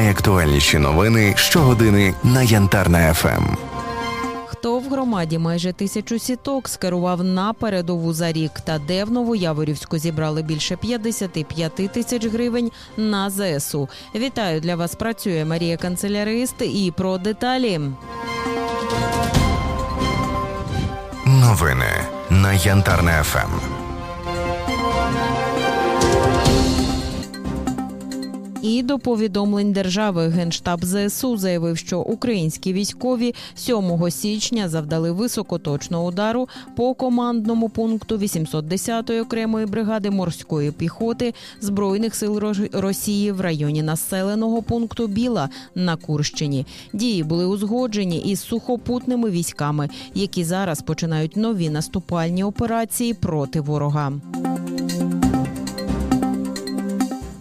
Найактуальніші новини щогодини на Янтарна ФМ. Хто в громаді майже тисячу сіток скерував на передову за рік та де в Новояворівську зібрали більше 55 тисяч гривень на ЗСУ. Вітаю для вас. Працює Марія Канцелярист і про деталі. Новини на Янтарна ФМ. І до повідомлень держави генштаб ЗСУ заявив, що українські військові 7 січня завдали високоточного удару по командному пункту 810-ї окремої бригади морської піхоти збройних сил Росії в районі населеного пункту Біла на Курщині. Дії були узгоджені із сухопутними військами, які зараз починають нові наступальні операції проти ворога.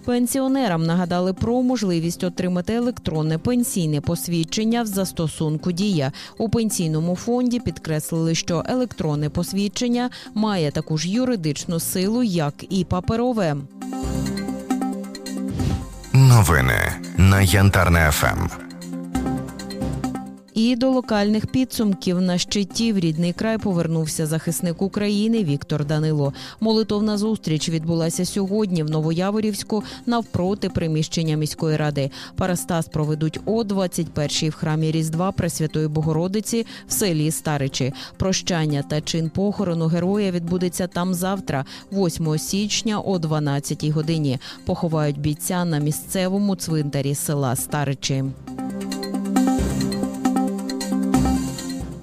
Пенсіонерам нагадали про можливість отримати електронне пенсійне посвідчення в застосунку Дія у пенсійному фонді. Підкреслили, що електронне посвідчення має таку ж юридичну силу, як і паперове. Новини на Янтарне ФМ. І до локальних підсумків на щиті в рідний край повернувся захисник України Віктор Данило. Молитовна зустріч відбулася сьогодні в Новояворівську навпроти приміщення міської ради. Парастас проведуть о 21-й в храмі Різдва Пресвятої Богородиці в селі Старичі. Прощання та чин похорону героя відбудеться там завтра, 8 січня о 12-й годині. Поховають бійця на місцевому цвинтарі села Старичі.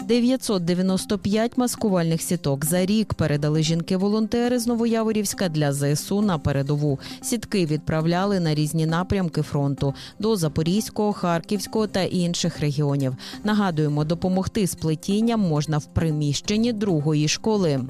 995 маскувальних сіток за рік передали жінки-волонтери з Новояворівська для ЗСУ на передову. Сітки відправляли на різні напрямки фронту до Запорізького, Харківського та інших регіонів. Нагадуємо, допомогти з плетінням можна в приміщенні другої школи.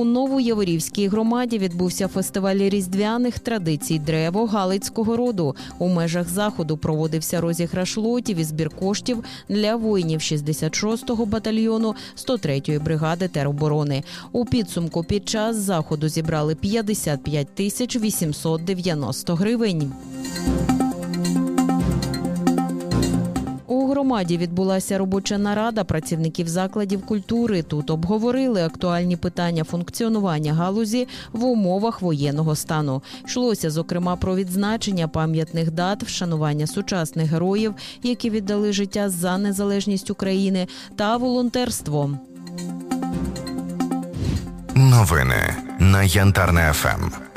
У Новояворівській громаді відбувся фестиваль різдвяних традицій древо Галицького роду. У межах заходу проводився розіграш лотів і збір коштів для воїнів 66-го батальйону 103-ї бригади тероборони. У підсумку під час заходу зібрали 55 тисяч 890 гривень. Громаді відбулася робоча нарада працівників закладів культури. Тут обговорили актуальні питання функціонування галузі в умовах воєнного стану. Йшлося зокрема про відзначення пам'ятних дат, вшанування сучасних героїв, які віддали життя за незалежність України, та волонтерство. Новини на Янтарна ФМ.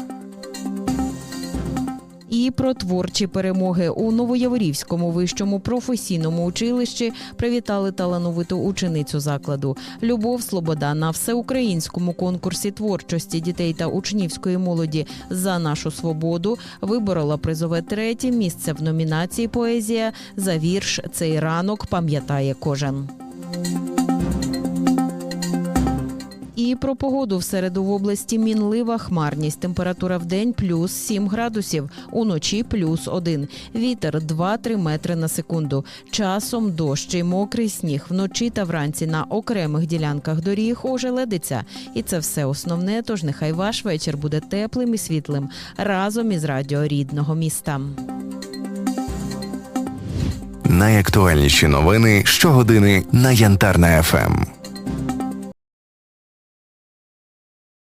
Про творчі перемоги у Новояворівському вищому професійному училищі привітали талановиту ученицю закладу. Любов Слобода на всеукраїнському конкурсі творчості дітей та учнівської молоді за нашу свободу виборола призове третє місце в номінації Поезія за вірш Цей ранок пам'ятає кожен. Про погоду в середу в області мінлива хмарність. Температура в день плюс 7 градусів, уночі плюс 1. Вітер 2-3 метри на секунду. Часом дощ і мокрий сніг вночі та вранці на окремих ділянках доріг ожеледиться. І це все основне. Тож нехай ваш вечір буде теплим і світлим разом із радіо рідного міста. Найактуальніші новини щогодини на Янтарна ФМ.